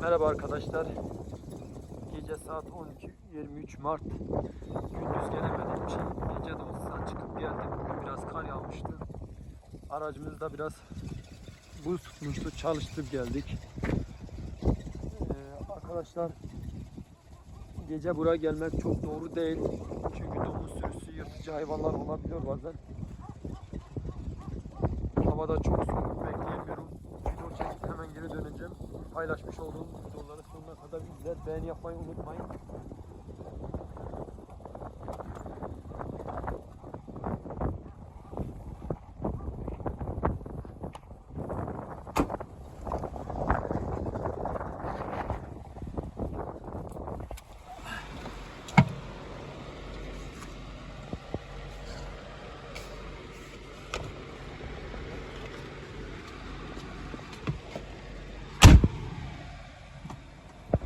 Merhaba arkadaşlar. Gece saat 12 23 Mart. Gündüz gelemediğim için gece de olsa çıkıp geldim. Bugün biraz kar yağmıştı. Aracımızda biraz buz tutmuştu. Çalıştık geldik. Ee, arkadaşlar gece buraya gelmek çok doğru değil. Çünkü domuz sürüsü yırtıcı hayvanlar olabiliyor bazen. Havada çok soğuk bekleyemiyorum. Paylaşmış olduğum videoları sonuna kadar izler. Beğeni yapmayı unutmayın.